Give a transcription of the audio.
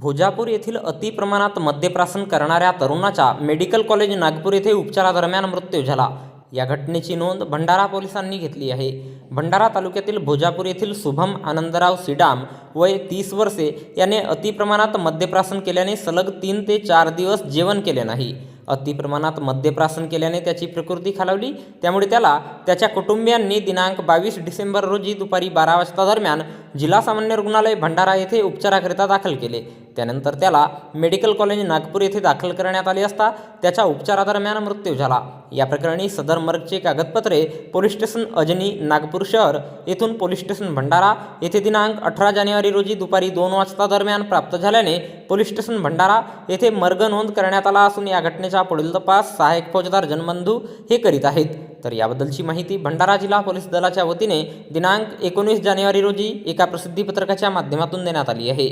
भोजापूर येथील अतिप्रमाणात मद्यप्रासन करणाऱ्या तरुणाचा मेडिकल कॉलेज नागपूर येथे उपचारादरम्यान मृत्यू झाला. या घटनेची नोंद भंडारा पोलिसांनी घेतली आहे. भंडारा तालुक्यातील भोजापूर येथील शुभम आनंदराव सिडाम वय तीस वर्षे याने अतिप्रमाणात मद्यप्रासन केल्याने सलग तीन ते चार दिवस जेवण केले नाही. अतिप्रमाणात मद्यप्रासन केल्याने त्याची प्रकृती खालावली. त्यामुळे त्याला त्याच्या कुटुंबियांनी दिनांक बावीस डिसेंबर रोजी दुपारी बारा वाजता दरम्यान जिल्हा सामान्य रुग्णालय भंडारा येथे उपचाराकरिता दाखल केले. त्यानंतर त्याला मेडिकल कॉलेज नागपूर येथे दाखल करण्यात आले असता त्याच्या उपचारादरम्यान मृत्यू झाला. या प्रकरणी सदर मर्गचे कागदपत्रे पोलीस स्टेशन अजनी नागपूर शहर येथून पोलीस स्टेशन भंडारा येथे दिनांक अठरा जानेवारी रोजी दुपारी दोन वाजता दरम्यान प्राप्त झाल्याने पोलीस स्टेशन भंडारा येथे मर्ग नोंद करण्यात आला असून या घटनेचा पुढील तपास सहाय्यक फौजदार जनबंधू हे करीत आहेत. तर याबद्दलची माहिती भंडारा जिल्हा पोलीस दलाच्या वतीने दिनांक एकोणीस जानेवारी रोजी एका प्रसिद्धीपत्रकाच्या माध्यमातून देण्यात आली आहे.